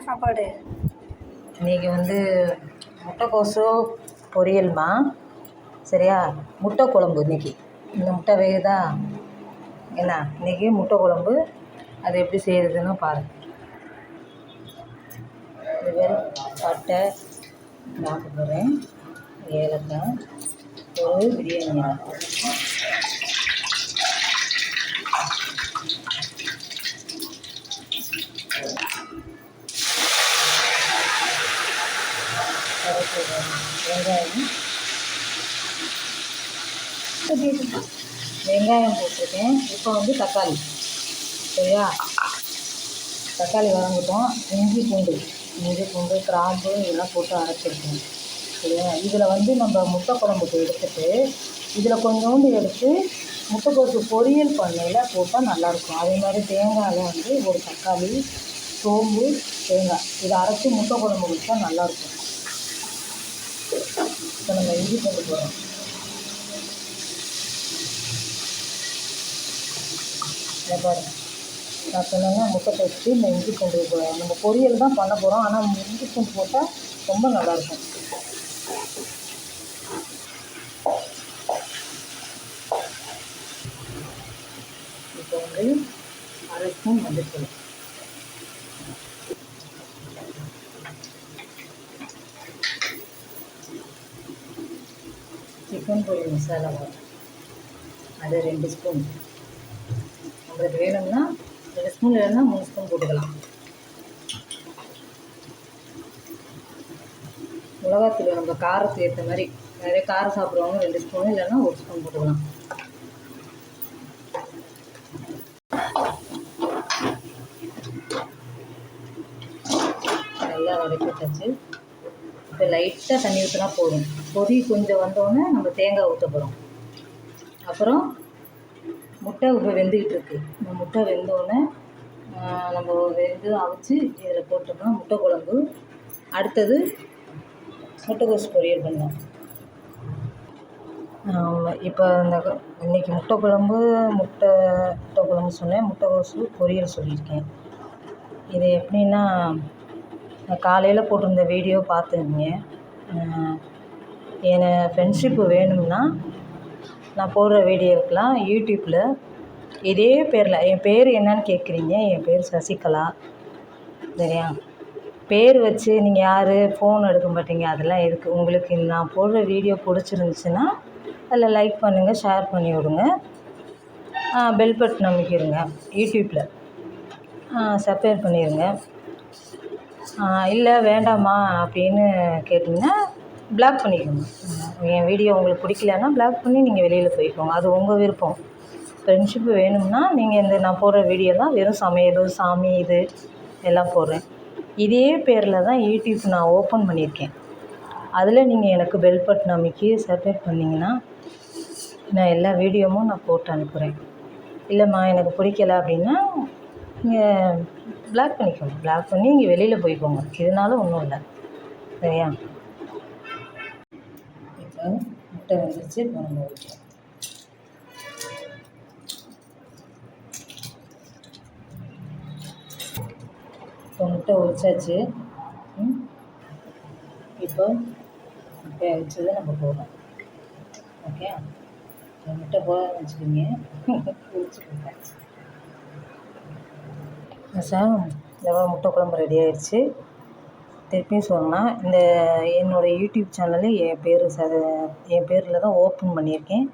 என்ன சாப்பாடு? இன்றைக்கி வந்து முட்டைக்கோசு பொரியல்மா சரியா? முட்டை குழம்பு இன்றைக்கி இந்த முட்டை வேகுதா? என்ன? இன்றைக்கி முட்டை குழம்பு. அது எப்படி செய்கிறதுன்னு பாரு. இது பேர் பட்டை. பார்க்க போகிறேன் ஏலக்காய். ஒரு பிரியாணி. வெங்காயம். வெங்காயம் போட்டிருக்கேன். இப்போ வந்து தக்காளி. சரியா? தக்காளி வதங்கிட்டோம். இஞ்சி பூண்டு. இஞ்சி பூண்டு கிராம்பு இதெல்லாம் போட்டு அரைச்சிருக்கோம் சரியா? இதில் வந்து நம்ம முட்டை குழம்புக்கு எடுத்துட்டு இதில் கொஞ்சோண்டு எடுத்து முட்டைக்கோசு பொரியல் பண்ணையில் போட்டால் நல்லாயிருக்கும். அதே மாதிரி தேங்காயில் வந்து ஒரு தக்காளி சோம்பு தேங்காய். இதை அரைச்சி முட்டை குழம்பு வச்சா நல்லாயிருக்கும். நம்ம இஞ்சி பூண்டு போகிறோம் இதை பாருங்க. நான் சொன்னேன்னா முட்டை வச்சு இந்த இஞ்சி பூண்டு போ- நம்ம பொரியல் தான் பண்ண போகிறோம் ஆனால் இஞ்சி பூண்டு போட்டால் ரொம்ப நல்லாயிருக்கும். இப்போ வந்து அரை ஸ்பூன் மஞ்சள் சிக்கன் பொடி மசாலா வரும் அது ரெண்டு ஸ்பூன் உங்களுக்கு வேணும்னா ரெண்டு ஸ்பூன் இல்லைன்னா மூணு ஸ்பூன் போட்டுக்கலாம். மிளகாத்தூள் நம்ம காரத்துக்கு ஏற்ற மாதிரி நிறைய காரம் சாப்பிட்றவங்க ரெண்டு ஸ்பூன் இல்லைன்னா ஒரு ஸ்பூன் போட்டுக்கலாம். நல்லா வதக்கிட்டாச்சு. இப்போ லைட்டாக தண்ணி ஊற்றினா போதும். கொதி கொஞ்சம் வந்தோடனே நம்ம தேங்காய் ஊற்ற போகிறோம் அப்புறம் முட்டை இப்போ வெந்துக்கிட்டு இருக்கு. இந்த முட்டை வெந்தோடனே நம்ம வெந்து அவிச்சு இதில் போட்டோம்னா முட்டை குழம்பு. அடுத்தது முட்டைக்கோஸ் பொரியல் பண்ணோம் இப்போ இந்த க- இன்னைக்கு முட்டை குழம்பு முட்டை முட்டை குழம்பு சொன்னேன். முட்டைக்கோசு பொரியல் சொல்லியிருக்கேன். இது எப்படின்னா காலையில் போட்டிருந்த வீடியோ பார்த்துங்க. என் ஃப்ரெண்ட்ஷிப்பு வேணும்னா நான் போடுற வீடியோக்கெலாம் யூடியூப்பில் இதே பேரில் என் பேர் என்னன்னு கேட்குறீங்க என் பேர் சசிகலா. சரியா? பேர் வச்சு நீங்கள் யார் ஃபோன் எடுக்க மாட்டீங்க அதெல்லாம் எதுக்கு? உங்களுக்கு நான் போடுற வீடியோ பிடிச்சிருந்துச்சுன்னா அதில் லைக் பண்ணுங்கள் ஷேர் பண்ணி விடுங்க. பெல் பட்டன் அமைக்கிடுங்க யூடியூப்பில் சப்ஸ்கிரைப் பண்ணிடுங்க இல்லை வேண்டாமா அப்படின்னு கேட்டிங்கன்னா பிளாக் பண்ணிக்கோங்க. என் வீடியோ உங்களுக்கு பிடிக்கலன்னா பிளாக் பண்ணி நீங்கள் வெளியில் போய்க்கோங்க. அது உங்கள் விருப்பம். ஃப்ரெண்ட்ஷிப்பு வேணும்னா நீங்கள் இந்த நான் போடுற வீடியோலாம் வெறும் சமையல் சாமி இது எல்லாம் போடுறேன். இதே பேரில் தான் யூடியூப் நான் ஓப்பன் பண்ணியிருக்கேன். அதில் நீங்கள் எனக்கு பெல் பட்டன் அமைக்கி சப்ஸ்கிரைப் பண்ணிங்கன்னா நான் எல்லா வீடியோவும் நான் போட்டு அனுப்புகிறேன் இல்லைம்மா எனக்கு பிடிக்கல அப்படின்னா நீங்கள் பிளாக் பண்ணிக்கோங்க பிளாக் பண்ணி இங்கே வெளியில் போய்க்கோங்க இதனால ஒன்றும் இல்லை. சரியா? இப்போ முட்டை வந்துருச்சு. இப்போ நம்ம ஊற்றுறோம் இப்போ முட்டை உரிச்சாச்சு. இப்போ முட்டையை வச்சதை நம்ம போகணும் ஓகே? முட்டை போக வச்சுக்கோங்க உரிச்சு போட்டாச்சு சார் இந்த முட்டை குழம்பு ரெடி ஆயிடுச்சு திருப்பியும் சொல்லலாம் இந்த என்னோடய யூடியூப் சேனலு என் பேர் ச என் பேரில் தான் ஓப்பன் பண்ணியிருக்கேன்.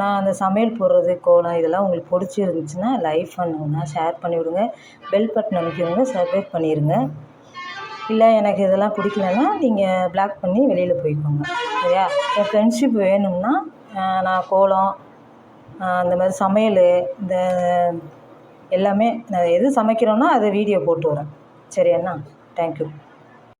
நான் அந்த சமையல் போடுறது கோலம் இதெல்லாம் உங்களுக்கு பிடிச்சிருந்துச்சுன்னா லைக் பண்ணுங்கண்ணா ஷேர் பண்ணிவிடுங்க. பெல் பட்டன் அனுப்பிவிடுங்க சப்ஸ்கிரைப் பண்ணிடுங்க இல்லை எனக்கு இதெல்லாம் பிடிக்கலன்னா நீங்கள் பிளாக் பண்ணி வெளியில் போய்க்கோங்க. சரியா? என் ஃப்ரெண்ட்ஷிப் வேணும்னா நான் கோலம் அந்த மாதிரி சமையல் இந்த எல்லாமே நான் எது சமைக்கிறோன்னா அதை வீடியோ போட்டு வரேன் சரியாண்ணா? தேங்க்யூ